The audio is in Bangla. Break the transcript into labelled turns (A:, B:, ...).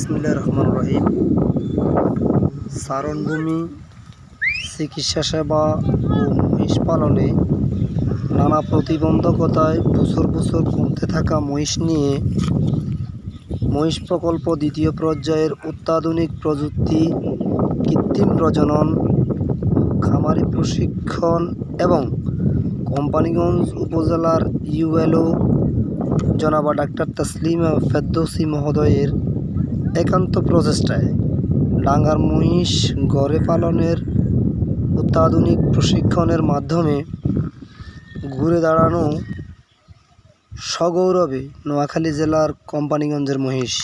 A: বিসমুল্লাহ রহমান রহিম। সারণভূমি চিকিৎসা সেবা ও মহিষ পালনে নানা প্রতিবন্ধকতায় বছর বছর কমতে থাকা মহিষ নিয়ে মহিষ প্রকল্প দ্বিতীয় পর্যায়ের অত্যাধুনিক প্রযুক্তি, কৃত্রিম প্রজনন, খামারি প্রশিক্ষণ এবং কোম্পানিগঞ্জ উপজেলার ইউএলও জনাবা ডাক্তার তসলিমা ফেরদৌসি মহোদয়ের একান্ত প্রচেষ্টায় ডাঙ্গার মহিষ গড়ে পালনের অত্যাধুনিক প্রশিক্ষণের মাধ্যমে ঘুরে দাঁড়ানো সগৌরবে নোয়াখালী জেলার কোম্পানিগঞ্জের মহিষ।